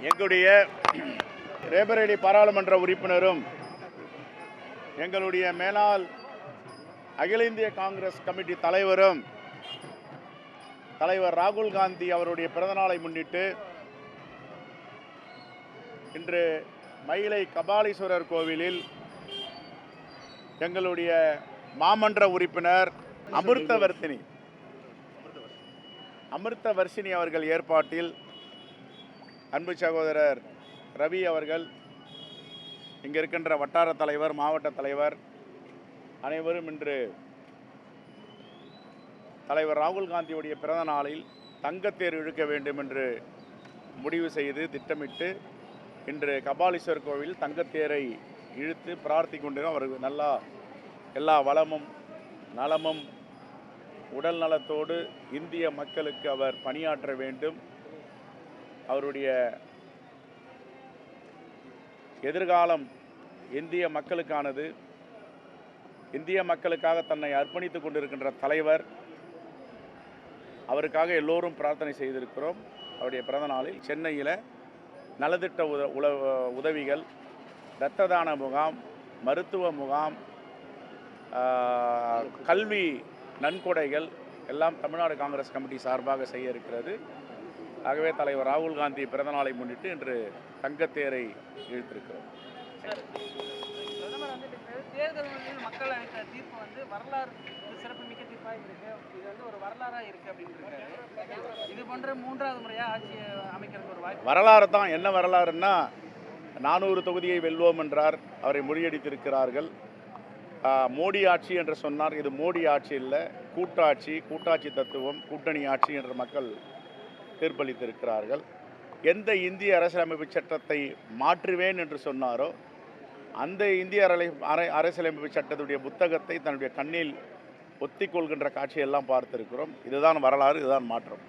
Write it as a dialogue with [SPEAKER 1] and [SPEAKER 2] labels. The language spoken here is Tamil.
[SPEAKER 1] எங்களுடைய ரேபரேலி பாராளுமன்ற உறுப்பினரும் எங்களுடைய மேலாள் அகில இந்திய காங்கிரஸ் கமிட்டி தலைவரும் தலைவர் ராகுல் காந்தி அவருடைய பிறந்தநாளை முன்னிட்டு இன்று மயிலை கபாலீஸ்வரர் கோவிலில் எங்களுடைய மாமன்ற உறுப்பினர் அமிர்தவர்த்தினி அமிர்தவர்ஷினி அவர்கள் ஏற்பாட்டில் அன்பு சகோதரர் ரவி அவர்கள் இங்கே இருக்கின்ற வட்டார தலைவர் மாவட்ட தலைவர் அனைவரும் இன்று தலைவர் ராகுல் காந்தியுடைய பிறந்த நாளில் தங்கத்தேர் இழுக்க வேண்டும் என்று முடிவு செய்து திட்டமிட்டு இன்று கபாலீஸ்வர் கோவில் தங்கத்தேரை இழுத்து பிரார்த்தி கொண்டு அவருக்கு நல்லா எல்லா வளமும் நலமும் உடல் நலத்தோடு இந்திய மக்களுக்கு அவர் பணியாற்ற வேண்டும். அவருடைய எதிர்காலம் இந்திய மக்களுக்கானது. இந்திய மக்களுக்காக தன்னை அர்ப்பணித்துக் கொண்டிருக்கின்ற தலைவர். அவருக்காக எல்லோரும் பிரார்த்தனை செய்திருக்கிறோம். அவருடைய பிறந்த நாளில் சென்னையில் நலத்திட்ட உத உல உதவிகள் இரத்த தான முகாம் மருத்துவ முகாம் கல்வி நன்கொடைகள் எல்லாம் தமிழ்நாடு காங்கிரஸ் கமிட்டி சார்பாக செய்ய இருக்கிறது. ஆகவே தலைவர் ராகுல் காந்தி பிறந்தநாளை முன்னிட்டு இன்று தங்கத்தேரை இழுத்திருக்கிறோம்.
[SPEAKER 2] மக்கள் அளித்த தீர்ப்பு வந்து வரலாறு சிறப்புமிக்க தீர்ப்பாக இருக்கு. இது வந்து ஒரு வரலாறா இருக்கு அப்படின்னு இருக்காரு இது போன்ற மூன்றாவது முறையா ஆட்சி அமைக்கிறதுக்கு ஒரு வாய்ப்பு
[SPEAKER 1] வரலாறு தான். என்ன வரலாறுன்னா நானூறு தொகுதியை வெல்வோம் என்றார். அவரை முறியடித்திருக்கிறார்கள். மோடி ஆட்சி என்று சொன்னார் இது மோடி ஆட்சி இல்லை. கூட்டாட்சி கூட்டாட்சி தத்துவம் கூட்டணி ஆட்சி என்று மக்கள் தீர்ப்பளித்திருக்கிறார்கள். எந்த இந்திய அரசியலமைப்பு சட்டத்தை மாற்றுவேன் என்று சொன்னாரோ அந்த இந்திய அரலை அரை அரசியலமைப்பு சட்டத்துடைய புத்தகத்தை தன்னுடைய கண்ணில் ஒத்திக்கொள்கின்ற காட்சியெல்லாம் பார்த்திருக்கிறோம். இதுதான் வரலாறு இதுதான் மாற்றம்.